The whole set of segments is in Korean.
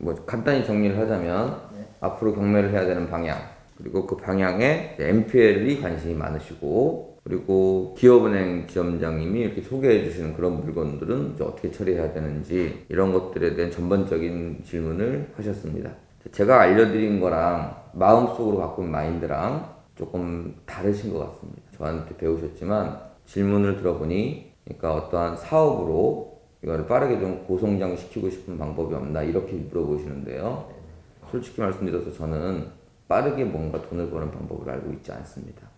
뭐 간단히 정리를 하자면 네. 앞으로 경매를 해야 되는 방향 그리고 그 방향에 MPL이 관심이 많으시고 그리고 기업은행 지점장님이 이렇게 소개해 주시는 그런 물건들은 이제 어떻게 처리해야 되는지 이런 것들에 대한 전반적인 질문을 하셨습니다. 제가 알려드린 거랑 마음속으로 갖고 있는 마인드랑 조금 다르신 것 같습니다. 저한테 배우셨지만 질문을 들어보니 그러니까 어떠한 사업으로 이거를 빠르게 좀 고성장 시키고 싶은 방법이 없나 이렇게 물어보시는데요. 솔직히 말씀드려서 저는 빠르게 뭔가 돈을 버는 방법을 알고 있지 않습니다.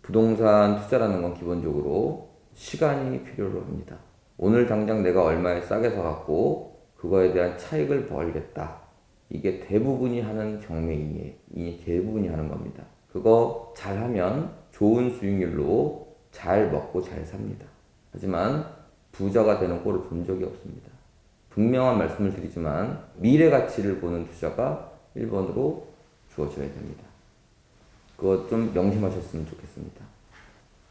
부동산 투자라는 건 기본적으로 시간이 필요로 합니다. 오늘 당장 내가 얼마에 싸게 사갖고 그거에 대한 차익을 벌겠다. 이게 대부분이 하는 경매인이에요. 이 대부분이 하는 겁니다. 그거 잘하면 좋은 수익률로 잘 먹고 잘 삽니다. 하지만 부자가 되는 꼴을 본 적이 없습니다. 분명한 말씀을 드리지만 미래 가치를 보는 투자가 1번으로 주어져야 됩니다. 그거 좀 명심하셨으면 좋겠습니다.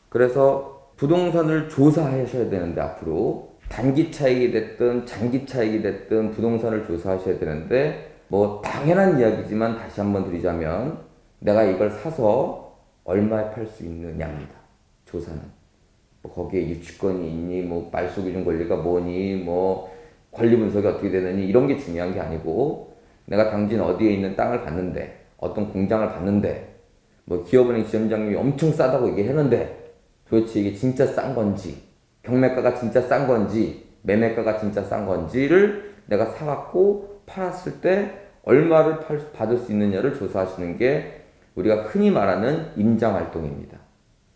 그래서 부동산을 조사하셔야 되는데 앞으로 단기 차익이 됐든 장기 차익이 됐든 부동산을 조사하셔야 되는데 뭐 당연한 이야기지만 다시 한번 드리자면 내가 이걸 사서 얼마에 팔 수 있느냐입니다. 조사는. 뭐 거기에 유치권이 있니, 뭐 말소기준 권리가 뭐니, 뭐 권리 분석이 어떻게 되느니? 이런 게 중요한 게 아니고 내가 당진 어디에 있는 땅을 봤는데 어떤 공장을 봤는데 뭐 기업은행 지점장님이 엄청 싸다고 얘기했는데 도대체 이게 진짜 싼 건지 경매가가 진짜 싼 건지 매매가가 진짜 싼 건지를 내가 사갖고 팔았을 때 얼마를 팔, 받을 수 있느냐를 조사하시는 게 우리가 흔히 말하는 임장 활동입니다.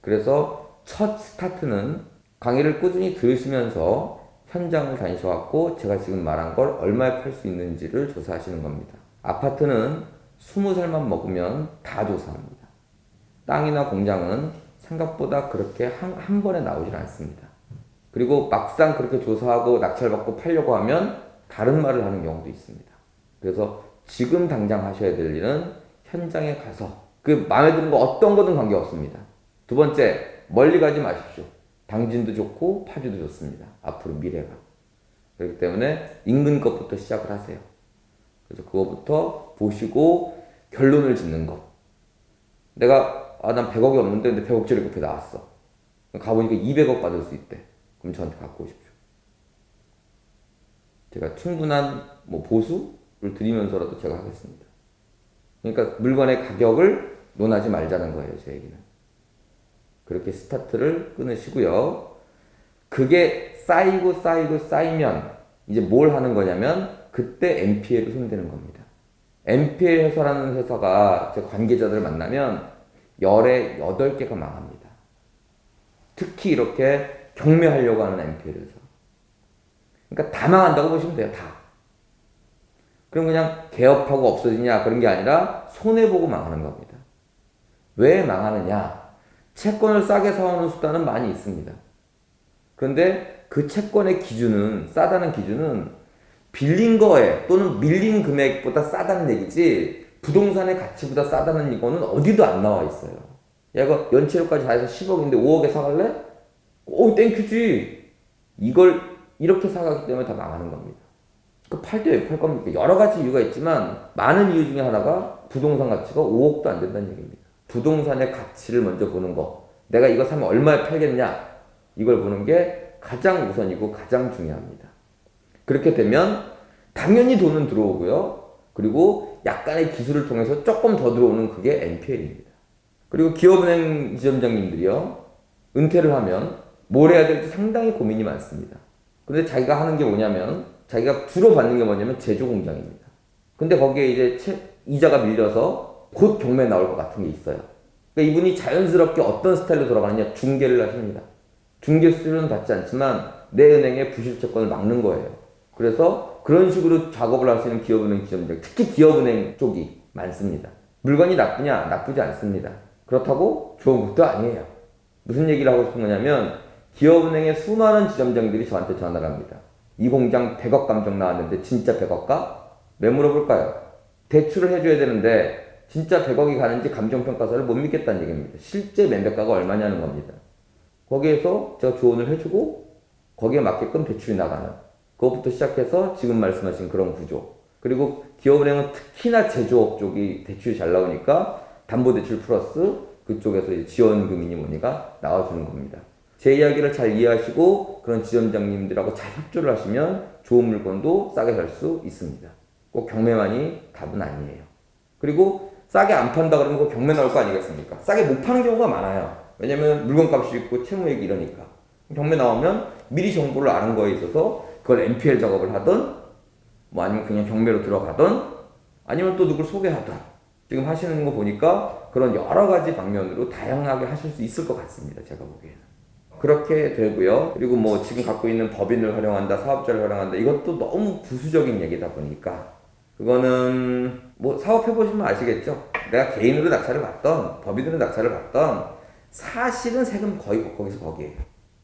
그래서 첫 스타트는 강의를 꾸준히 들으시면서 현장을 다니셔갖고 제가 지금 말한 걸 얼마에 팔 수 있는지를 조사하시는 겁니다. 아파트는 20살만 먹으면 다 조사합니다. 땅이나 공장은 생각보다 그렇게 한, 한 번에 나오질 않습니다. 그리고 막상 그렇게 조사하고 낙찰받고 팔려고 하면 다른 말을 하는 경우도 있습니다. 그래서 지금 당장 하셔야 될 일은 현장에 가서 그 마음에 드는 거 어떤 거든 관계없습니다. 두 번째, 멀리 가지 마십시오. 당진도 좋고 파주도 좋습니다. 앞으로 미래가. 그렇기 때문에 인근 것부터 시작을 하세요. 그래서 그거부터 보시고 결론을 짓는 것. 내가 아 난 100억이 없는데 근데 100억짜리 급해 나왔어. 가보니까 200억 받을 수 있대. 그럼 저한테 갖고 오십시오. 제가 충분한 뭐 보수를 드리면서라도 제가 하겠습니다. 그러니까 물건의 가격을 논하지 말자는 거예요, 제 얘기는. 그렇게 스타트를 끊으시고요. 그게 쌓이고 쌓이고 쌓이면 이제 뭘 하는 거냐면 그때 MPL을 손대는 겁니다. MPL 회사라는 회사가 제 관계자들을 만나면 열에 8개가 망합니다. 특히 이렇게 경매하려고 하는 MPL 회사. 그러니까 다 망한다고 보시면 돼요, 다. 그럼 그냥 개업하고 없어지냐 그런 게 아니라 손해보고 망하는 겁니다. 왜 망하느냐? 채권을 싸게 사오는 수단은 많이 있습니다. 그런데 그 채권의 기준은, 싸다는 기준은 빌린 거에 또는 밀린 금액보다 싸다는 얘기지 부동산의 가치보다 싸다는 이거는 어디도 안 나와 있어요. 야, 이거 연체료까지 다 해서 10억인데 5억에 사갈래? 오, 땡큐지. 이걸 이렇게 사가기 때문에 다 망하는 겁니다. 그 팔때 왜 팔 겁니까? 여러 가지 이유가 있지만 많은 이유 중에 하나가 부동산 가치가 5억도 안 된다는 얘기입니다. 부동산의 가치를 먼저 보는 거. 내가 이거 사면 얼마에 팔겠냐? 이걸 보는 게 가장 우선이고 가장 중요합니다. 그렇게 되면 당연히 돈은 들어오고요. 그리고 약간의 기술을 통해서 조금 더 들어오는 그게 NPL입니다. 그리고 기업은행 지점장님들이요. 은퇴를 하면 뭘 해야 될지 상당히 고민이 많습니다. 근데 자기가 하는 게 뭐냐면 자기가 주로 받는 게 뭐냐면 제조 공장입니다. 근데 거기에 이제 채, 이자가 밀려서 곧 경매 나올 것 같은 게 있어요. 그러니까 이분이 자연스럽게 어떤 스타일로 돌아가느냐 중개를 하십니다. 중개 수준은 받지 않지만 내 은행의 부실 채권을 막는 거예요. 그래서 그런 식으로 작업을 하시는 기업은행 지점장, 특히 기업은행 쪽이 많습니다. 물건이 나쁘냐? 나쁘지 않습니다. 그렇다고 좋은 것도 아니에요. 무슨 얘기를 하고 싶은 거냐면 기업은행의 수많은 지점장들이 저한테 전화를 합니다. 이 공장 100억 감정 나왔는데 진짜 100억가? 왜 물어볼까요? 대출을 해줘야 되는데 진짜 100억이 가는지 감정평가서를 못 믿겠다는 얘기입니다. 실제 매매가가 얼마냐는 겁니다. 거기에서 제가 조언을 해주고 거기에 맞게끔 대출이 나가는 그것부터 시작해서 지금 말씀하신 그런 구조. 그리고 기업은행은 특히나 제조업 쪽이 대출이 잘 나오니까 담보대출 플러스 그쪽에서 지원금이니 뭐니가 나와주는 겁니다. 제 이야기를 잘 이해하시고 그런 지점장님들하고 잘 협조를 하시면 좋은 물건도 싸게 살 수 있습니다. 꼭 경매만이 답은 아니에요. 그리고 싸게 안 판다 그러면 그 경매 나올 거 아니겠습니까? 싸게 못 파는 경우가 많아요. 왜냐면 물건값이 있고 채무액이 이러니까. 경매 나오면 미리 정보를 아는 거에 있어서 그걸 NPL 작업을 하든 뭐 아니면 그냥 경매로 들어가든 아니면 또 누굴 소개하든 지금 하시는 거 보니까 그런 여러 가지 방면으로 다양하게 하실 수 있을 것 같습니다. 제가 보기에는. 그렇게 되고요. 그리고 뭐 지금 갖고 있는 법인을 활용한다, 사업자를 활용한다. 이것도 너무 부수적인 얘기다 보니까 그거는 뭐 사업해 보시면 아시겠죠. 내가 개인으로 낙찰을 받던 법인으로 낙찰을 받던 사실은 세금 거의 거기서 거기에요.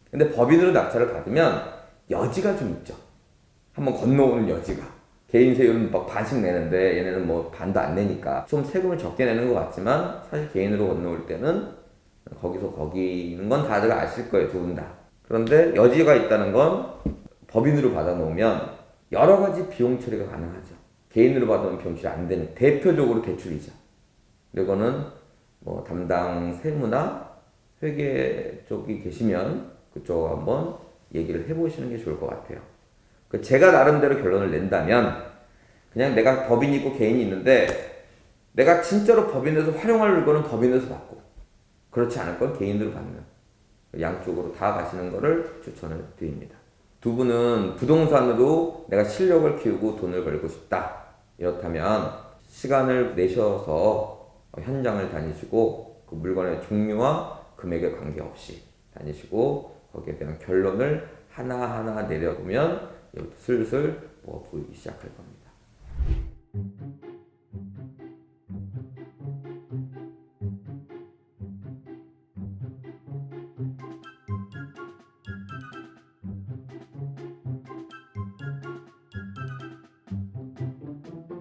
근데 법인으로 낙찰을 받으면 여지가 좀 있죠. 한번 건너오는 여지가. 개인 세율은 막 반씩 내는데 얘네는 뭐 반도 안 내니까 좀 세금을 적게 내는 것 같지만 사실 개인으로 건너올 때는 거기서 거기는 건 다들 아실 거예요 두 분 다. 그런데 여지가 있다는 건 법인으로 받아놓으면 여러 가지 비용 처리가 가능하죠. 개인으로 비용 처리 안 되는 대표적으로 대출이죠. 이거는 뭐 담당 세무나 회계 쪽이 계시면 그쪽 한번 얘기를 해보시는 게 좋을 것 같아요. 그 제가 나름대로 결론을 낸다면 그냥 내가 법인이 있고 개인이 있는데 내가 진짜로 법인에서 활용할 물건은 법인에서 받고 그렇지 않을 건 개인으로 받는 양쪽으로 다 가시는 거를 추천을 드립니다. 두 분은 부동산으로 내가 실력을 키우고 돈을 벌고 싶다. 이렇다면 시간을 내셔서 현장을 다니시고 그 물건의 종류와 금액에 관계없이 다니시고 거기에 대한 결론을 하나하나 내려보면 슬슬 뭐가 보이기 시작할 겁니다.